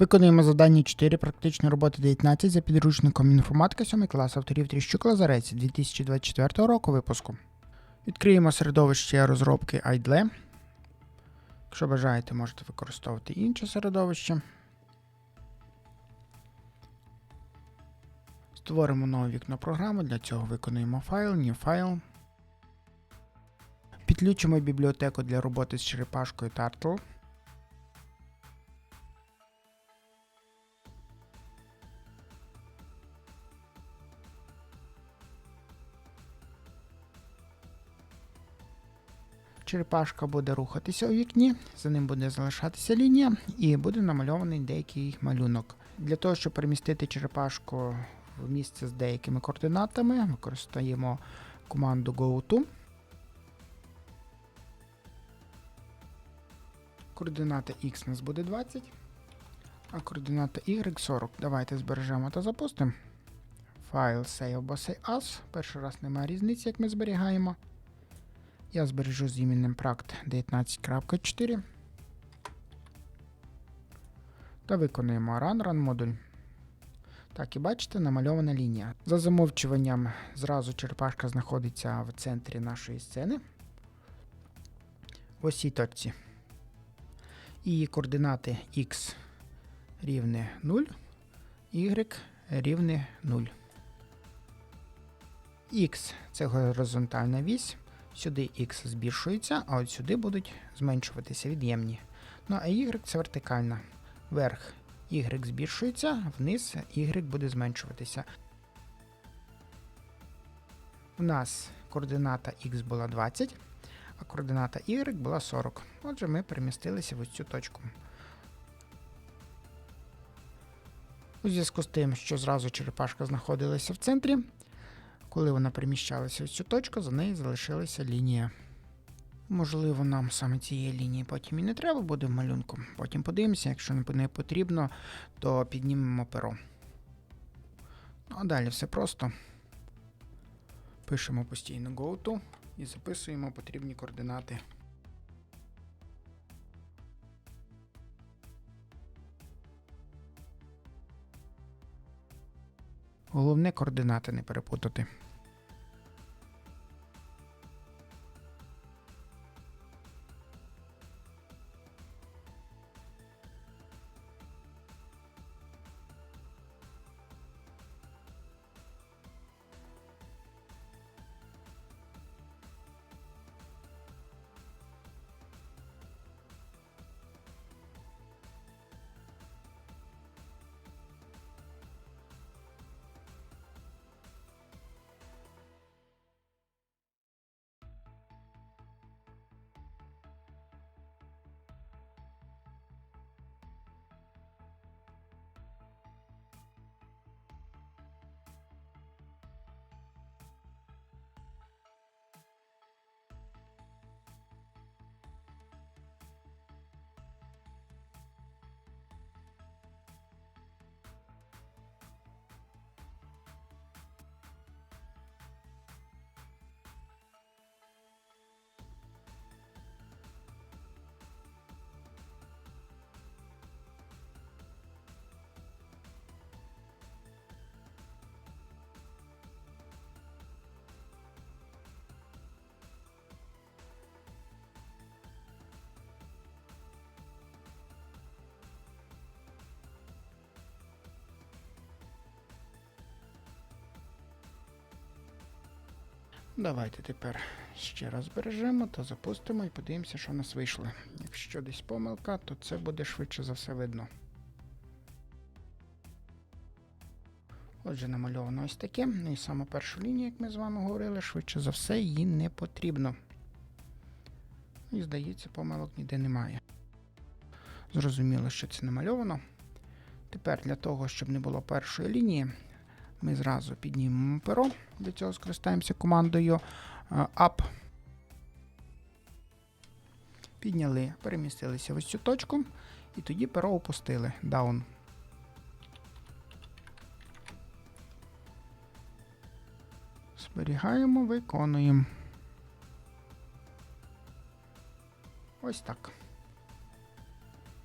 Виконуємо завдання 4 практичної роботи 19 за підручником інформатика 7 клас авторів Тріщук Лазарець 2024 року випуску. Відкриємо середовище розробки IDLE. Якщо бажаєте, можете використовувати інше середовище. Створимо нове вікно програми. Для цього виконуємо файл, New File. Підключимо бібліотеку для роботи з черепашкою Turtle. Черепашка буде рухатися у вікні, за ним буде залишатися лінія і буде намальований деякий малюнок. Для того, щоб перемістити черепашку в місце з деякими координатами, використаємо команду GoTo. Координата X у нас буде 20, а координата Y 40. Давайте збережемо та запустимо. Файл save або save as. Перший раз немає різниці, як ми зберігаємо. Я збережу з іменем Pract 19.4. Та виконуємо Run Run модуль. Так, і бачите, намальована лінія. За замовчуванням, зразу черепашка знаходиться в центрі нашої сцени. В цій точці. І координати X рівне 0, Y рівне 0. X це горизонтальна вісь. Сюди X збільшується, а от сюди будуть зменшуватися від'ємні. Ну а Y це вертикальна. Вверх Y збільшується, вниз Y буде зменшуватися. У нас координата X була 20, а координата Y була 40. Отже, ми перемістилися в цю точку. У зв'язку з тим, що зразу черепашка знаходилася в центрі, коли вона переміщалася в цю точку, за нею залишилася лінія. Можливо, нам саме цієї лінії потім і не треба буде в малюнку. Потім подивимося, якщо не потрібно, то піднімемо перо. Ну а далі все просто. Пишемо постійно GoTo і записуємо потрібні координати. Головне координати не перепутати. Давайте тепер ще раз збережемо та запустимо і подивимося, що в нас вийшло. Якщо десь помилка, то це буде швидше за все видно. Отже, намальовано ось таке. Ну І саме першу лінію, як ми з вами говорили, швидше за все, її не потрібно. І здається, помилок ніде немає. Зрозуміло, що це намальовано. Тепер для того, щоб не було першої лінії, ми зразу піднімемо перо. Для цього скористаємося командою е, Up. Підняли, перемістилися в ось цю точку, і тоді перо опустили Down. Зберігаємо, виконуємо. Ось так.